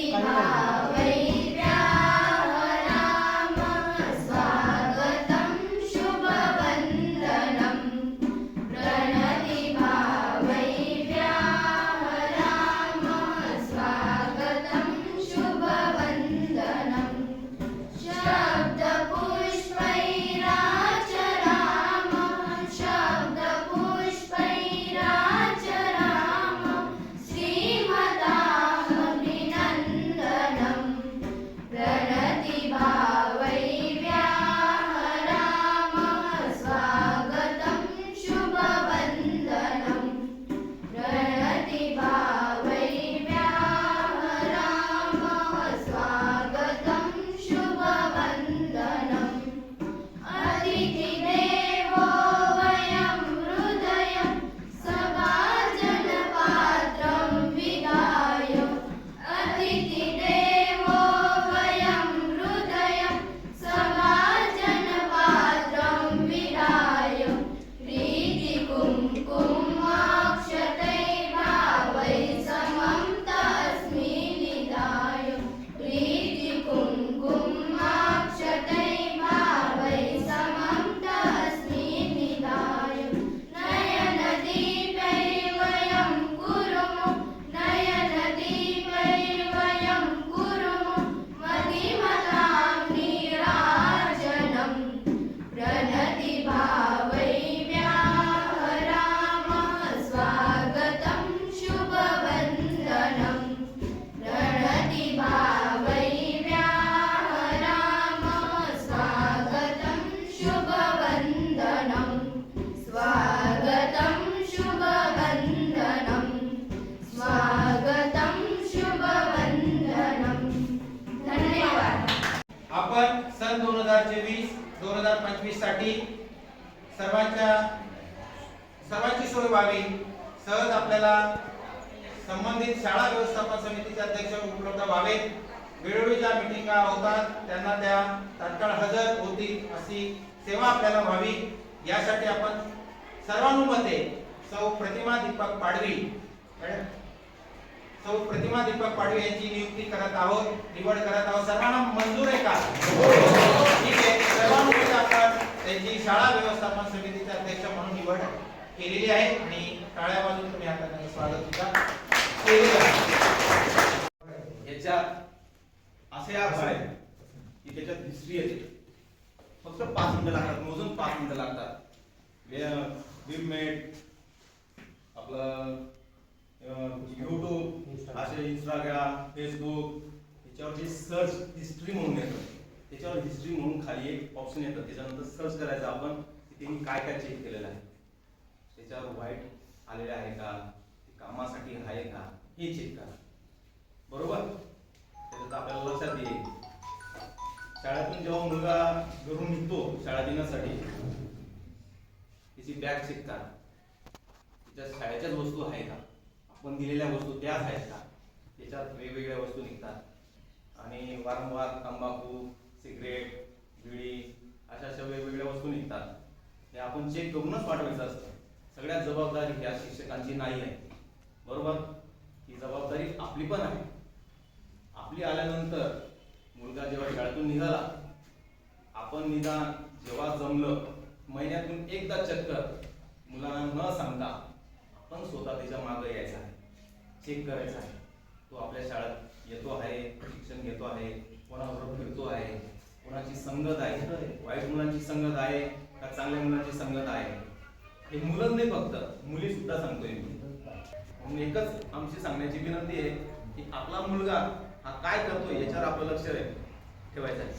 欢迎大家 सर्वांच्या सर्वांची सोय व्हावी. सहज आपल्याला संबंधित शाळा व्यवस्थापन समितीचे अध्यक्ष उपलब्ध व्हावेत. वेळोवेळी ज्या मिटिंगा होतात त्यांना त्या तात्काळ हजर होतील अशी सेवा आपल्याला व्हावी. यासाठी आपण सर्वानुमते सौ प्रतिमा दीपक पाडवी सौ प्रतिमा दीपक पाडवी यांची नियुक्ती करत आहोत निवड करत आहोत. सर्वांना मंजूर आहे का? त्यांची शाळा व्यवस्थापन समितीचे अध्यक्ष म्हणून निवड केलेली आहे आणि काळ्या बाजून तुम्ही आता त्यांचं स्वागत सुद्धा केलेलं आहे. याच्यात असे आभार आहे की त्याच्यात हिस्ट्री येते. फक्त पाच मिनिटं लागतात मोजून पाच मिनिटं लागतात. विपमेट आपलं यूट्यूब असे इंस्टाग्राम फेसबुक त्याच्यावर जे सर्च हिस्ट्री म्हणून येतं. त्याच्यावर हिस्ट्री म्हणून खाली एक ऑप्शन येतं. त्याच्यानंतर सर्च करायचं आपण की त्यांनी काय काय चेक केलेलं आहे. त्याच्यावर वाईट आलेलं आहे का? ते कामासाठी आहे का? हे चेक करा. बरोबर? त्याच्यात आपल्याला लक्षात येईल. शाळेतून जेव्हा मुलगा घरून निघतो शाळा दिनासाठी त्याची बॅग चेक करा. त्याच्या शाळेच्याच वस्तू आहे का? आपण दिलेल्या वस्तू त्याच आहेत का? त्याच्यात वेगवेगळ्या वस्तू निघतात. आणि वारंवार तंबाखू सिगरेट बिडी अशा अशा वेगवेगळ्या वस्तू निघतात. हे आपण चेक करूनच पाठवायचं असतं सगळ्यात जबाबदारी ह्या शिक्षकांची नाही आहे. बरोबर? ही जबाबदारी आपली पण आहे. आपली आल्यानंतर मुलगा जेव्हा शाळेतून निघाला आपण निदान जेव्हा जमलं महिन्यातून एकदा चक्कर मुलांना न सांगता आपण स्वतः त्याच्यामागे यायचं आहे. चेक करायचा आहे. तो आपल्या शाळेत येतो आहे शिक्षण घेतो आहे. कोणाबरोबर फिरतो आहे कोणाची संगत आहे वाईट मुलांची संगत आहे का चांगल्या मुलांची संगत आहे? हे मुलं नाही फक्त मुली सुद्धा सांगतोय मी. म्हणून एकच आमची सांगण्याची विनंती आहे की आपला मुलगा हा काय करतोय याच्यावर आपलं लक्ष ठेवायचं आहे.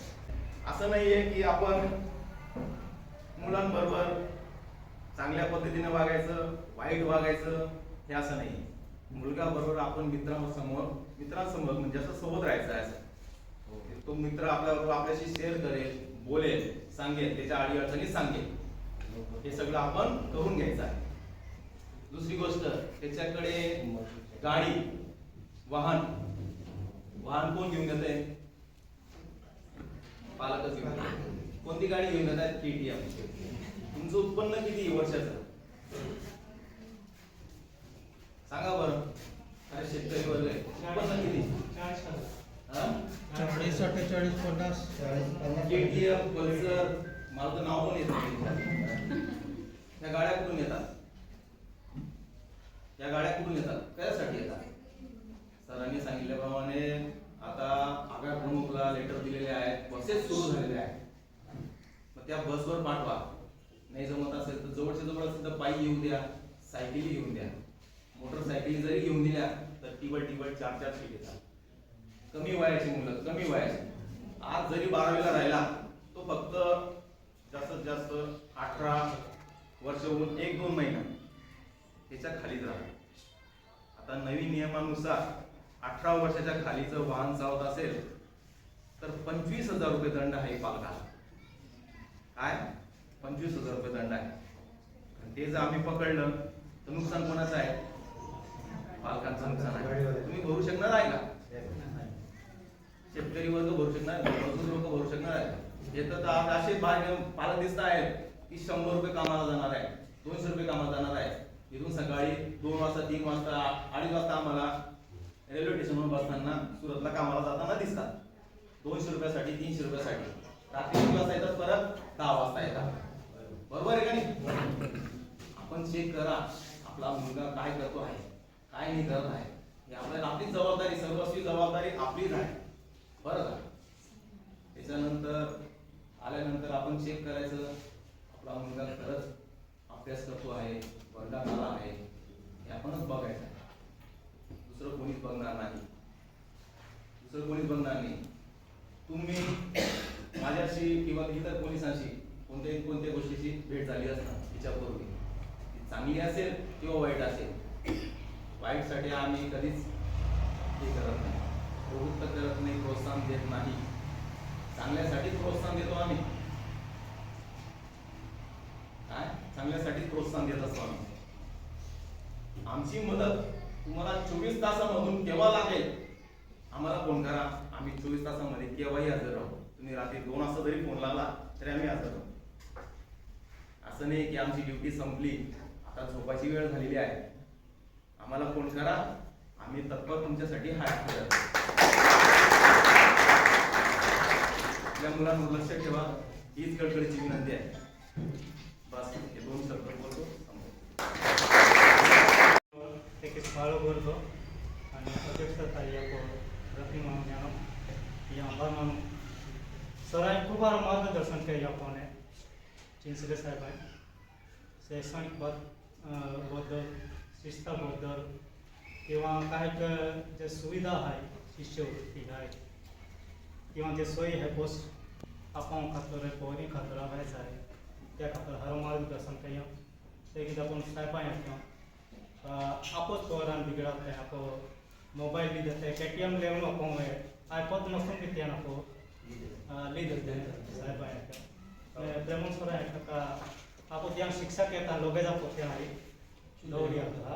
असं नाहीये की आपण मुलांबरोबर चांगल्या पद्धतीने वागायचं वाईट वागायचं हे असं नाही मुलगा बरोबर आपण मित्रांसमोर मित्रांसमोर म्हणजे असं सोबत राहायचं आहे. असं तो मित्र आपल्याबरोबर आपल्याशी शेअर करेल बोलेल सांगेल त्याच्या अडी अडचणी सांगेल. हे सगळं आपण करून घ्यायचं आहे. दुसरी गोष्ट त्याच्याकडे गाडी वाहन. वाहन कोण घेऊन येत आहे? पालकच घेऊन कोणती गाडी घेऊन येत आहेत केटीएम तुमचं उत्पन्न किती वर्षाचं? सांगा बरं. अरे शेतकरी वर्ग उत्पन्न किती? चाळीस पन्नास चाळीस पन्नास केटीएम पल्सर मला तर नाव पण येत नाही. या गाड्या कुठून येतात? या गाड्या कुठून येतात? कशासाठी येतात? सरांनी सांगितल्याप्रमाणे आता आगार प्रमुखला लेटर दिलेले आहेत. बसेस सुरू झालेले आहेत. मग त्या बसवर पाठवा. नाही जमत असेल तर जवळच्या जवळ असेल तर पायी येऊन द्या. सायकली घेऊन द्या. मोटरसायकली जरी घेऊन दिल्या तर टिबल टिबल चार चार सीट येतात. कमी वयाची मुलं कमी वयाची. आज जरी बारावीला राहिला तो फक्त जास्तीत जास्त अठरा वर्ष होऊन एक दोन महिना त्याच्या खालीच राहतो. आता नवीन नियमानुसार अठरा वर्षाच्या खालीचं वाहन चालवत असेल तर पंचवीस हजार रुपये दंड आहे पालकाला. काय? पंचवीस हजार रुपये दंड आहे. आणि ते जर आम्ही पकडलं तर नुकसान कोणाचं आहे? पालकांचं नुकसान आहे. तुम्ही भरू शकणार आहे का? शेतकरी वर्ग भरू शकणार मजूर लोक भरू शकणार आहे. येतं तर आज असे बाहेर मला दिसत आहेत की शंभर रुपये कामाला जाणार आहे दोनशे रुपये कामाला जाणार आहे. इथून सकाळी दोन वाजता तीन वाजता अडीच वाजता आम्हाला रेल्वे स्टेशनवर बसताना सुरतला कामाला जाताना दिसतात. दोनशे रुपयासाठी तीनशे रुपयासाठी. रात्री किती वाजता येतात परत दहा वाजता येतात. बरोबर आहे का नाही? आपण चेक करा आपला मुलगा काय करतो आहे काय नाही करत आहे. ही आपल्याला आपलीच जबाबदारी सर्वस्वी जबाबदारी आपलीच आहे बरं का त्याच्यानंतर आल्यानंतर आपण चेक करायचं आपला मुलगा खरंच अभ्यास करतो आहे वर्गात आला आहे हे आपणच बघायचं आहे दुसरं कोणीच बघणार नाही सर कोणीच बघणार नाही. तुम्ही माझ्याशी किंवा इतर पोलिसांशी कोणत्याही कोणत्या गोष्टीची भेट झाली असणार तिच्यापूर्वी. ती चांगली असेल किंवा वाईट असेल वाईटसाठी आम्ही कधीच हे करत नाही. प्रवृत्त करत नाही प्रोत्साहन देत नाही. चांगल्यासाठी प्रोत्साहन देतो आम्ही. काय? चांगल्यासाठी प्रोत्साहन देत असतो आम्ही. आमची मदत तुम्हाला चोवीस तासामधून केव्हा लागेल आम्हाला फोन करा. आम्ही चोवीस तासामध्ये केव्हाही हजर राहू. तुम्ही रात्री दोन वाजता जरी फोन लावला तरी आम्ही हजर राहू. असं नाही की आमची ड्युटी संपली आता झोपाची वेळ झालेली आहे. आम्हाला फोन करा. आम्ही तत्पर तुमच्यासाठी हात आपल्या मुलांवर लक्ष ठेवा. हीच कडकडीची विनंती आहे. बस हे दोन शब्द बोलतो. एक स्माळ भरतो आणि अध्यक्ष પ્રતિમાનું જ્ઞાનમ અહીંયા અંબારમાનું સરાએ ખૂબ સારું માર્ગદર્શન કરી આપણને ચિંસલે સાહેબે શૈક્ષણિક બદલ શિસ્તા બદલ એવા કાંઈક જે સુવિધા હોય શિષ્યવૃત્તિ હોય किंवा जे सोयी आहे पोस्ट आपण खातर पोहरी खातर व्हायचं आहे त्या खातर हर मार्गदर्शन काही ते किती आपण साहेबांना किंवा आपोच पोहरान बिघडत नाही आपण मोबाइल ली देते हैं केटीएम ले उन आपको है? आईपॉड मस्तों की त्यान आपको? ली देते हैं साहेब आए का प्रेमन सोरा है का आपको त्यान शिक्षा के ता लोगे जा पोते हमारी दौड़ी आता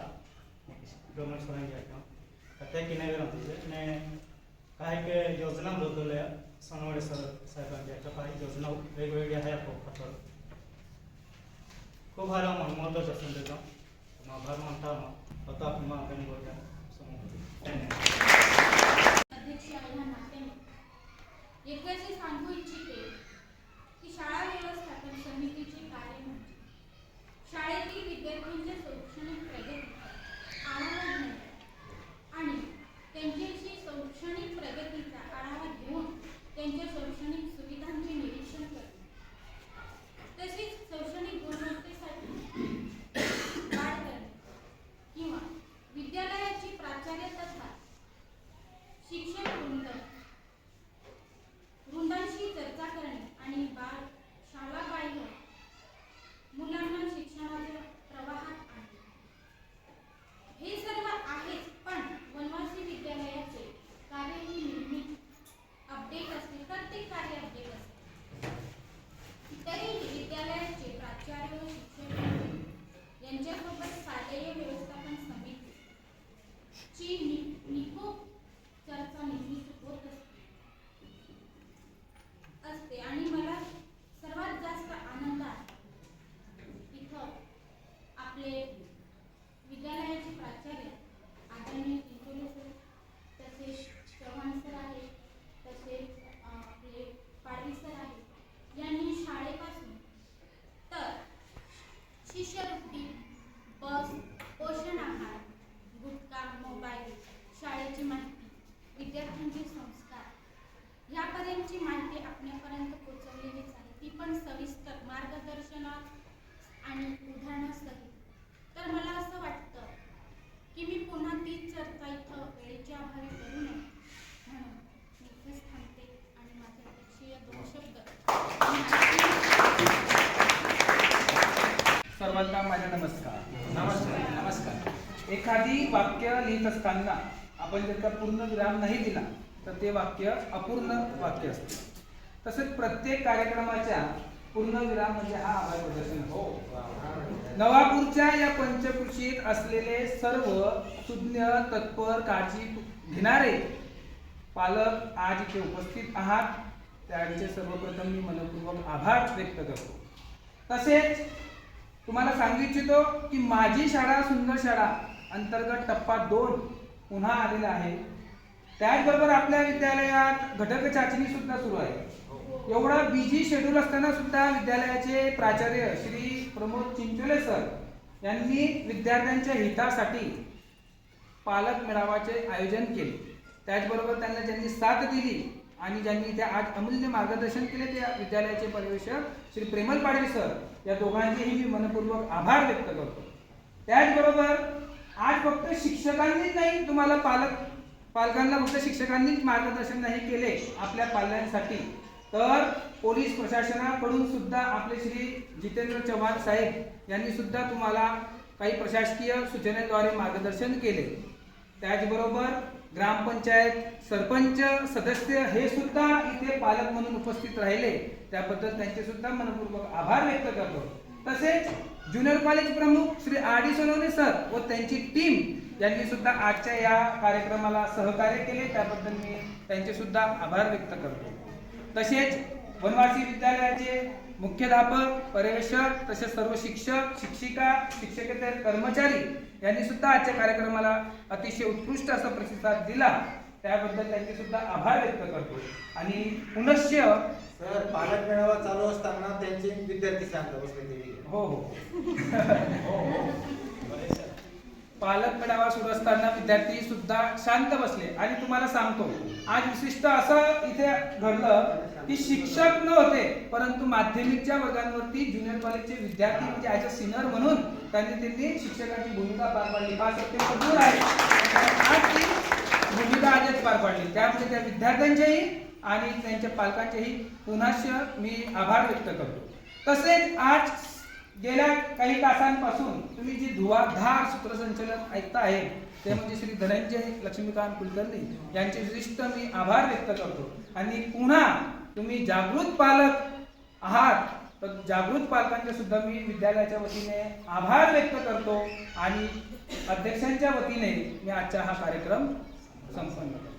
प्रेमन सोरा है का कते की नहीं रहती है ने काही के योजना बदल है सनवडे सर साहेबांच्या का काही योजना वेगवेगळ्या आहे आपको खातर खूप हारा मनमोहक दर्शन देतो आभार मानता होता आपण मागणी बोलता समोर धन्यवाद अध्यक्ष सांगू इच्छिते की शाळा व्यवस्थापन समितीचे कार्य म्हणजे शाळेतील विद्यार्थ्यांच्या शैक्षणिक प्रगतीचा Чи सर्वांना माझा नमस्कार. नमस्कार. नमस्कार. एखादी वाक्य लिहित असताना आपण जर का पूर्ण विराम नाही दिला तर ते वाक्य अपूर्ण वाक्य असते. तसेच प्रत्येक कार्यक्रमाच्या पूर्ण विराम म्हणजे हा आभार प्रदर्शन. हो नवापूरच्या या पंचकृषीत असलेले सर्व सुज्ञ तत्पर काळजी घेणारे पालक आज इथे उपस्थित आहात. त्यांचे सर्वप्रथम मी मनपूर्वक आभार व्यक्त करतो. तसेच तुम्हाला सांगू इच्छितो की माझी शाळा सुंदर शाळा अंतर्गत टप्पा दोन पुन्हा आलेला आहे. त्याचबरोबर आपल्या विद्यालयात घटक चाचणी सुद्धा सुरू आहे. एवढा बिझी शेड्यूल असताना सुद्धा विद्यालयाचे प्राचार्य श्री प्रमोद चिंचोले सर यांनी विद्यार्थ्यांच्या हितासाठी पालक मेळाव्याचे आयोजन केले. त्याचबरोबर त्यांना ज्यांनी साथ दिली आणि ज्यांनी इथे आज अमूल्य मार्गदर्शन केले त्या विद्यालयाचे परिवेशक श्री प्रेमल पाडवी सर या दोघांचेही मी मनपूर्वक आभार व्यक्त करतो. त्याचबरोबर आज फक्त शिक्षकांनीच नाही तुम्हाला पालक पालकांना फक्त शिक्षकांनीच मार्गदर्शन नाही केले आपल्या पाल्यांसाठी तर पोलीस प्रशासनाकडून सुद्धा आपले श्री जितेंद्र चव्हाण साहेब यांनी सुद्धा तुम्हाला काही प्रशासकीय सूचनेद्वारे मार्गदर्शन केले. त्याचबरोबर ग्रामपंचायत सरपंच सदस्य हे सुद्धा इथे पालक म्हणून उपस्थित राहिले. त्याबद्दल त्यांचे सुद्धा मनपूर्वक आभार व्यक्त करतो. तसेच ज्युनियर कॉलेज प्रमुख Shri R D Sonawane sir व त्यांची टीम यांनी सुद्धा आजच्या या कार्यक्रमाला सहकार्य केले. त्याबद्दल मी त्यांचे सुद्धा आभार व्यक्त करतो. तसेच वनवासी विद्यालयाचे मुख्याध्यापक पर्यवेक्षक तसेच सर्व शिक्षक शिक्षिका शिक्षकेतर कर्मचारी यांनी सुद्धा आजच्या कार्यक्रमाला अतिशय उत्कृष्ट असा प्रतिसाद दिला. त्याबद्दल त्यांचे सुद्धा आभार व्यक्त करतो. आणि पुनश्च सर पालक मेळावा चालू असताना त्यांचे विद्यार्थी शांत बसले हो हो. पालक मेळावा सुरू असताना विद्यार्थी सुद्धा शांत बसले. आणि तुम्हाला सांगतो आज विशिष्ट असं इथे घडलं ती शिक्षक नव्हते परंतु माध्यमिकच्या वर्गांवरती ज्युनियर कॉलेजचे विद्यार्थी म्हणजे ॲज अ सिनियर म्हणून त्यांनी त्यांनी शिक्षकाची भूमिका पार पाडली. फार अत्यंत दूर आहे. आज ती भूमिका आजच पार पाडली. त्यामुळे त्या विद्यार्थ्यांच्याही आणि त्यांच्या पालकांचेही पुनश्च मी आभार व्यक्त करतो. तसेच आज गेल्या काही तासांपासून तुम्ही जी धुवाधार सूत्रसंचलन ऐकता आहे ते म्हणजे श्री धनंजय लक्ष्मीकांत कुलकर्णी यांचे विशिष्ट मी आभार व्यक्त करतो. आणि पुन्हा तुम्ही जागृत पालक आहात तर जागृत पालकांचे सुद्धा मी विद्यालयाच्या वतीने आभार व्यक्त करतो आणि अध्यक्षांच्या वतीने मी आजचा हा कार्यक्रम संपन्न करतो.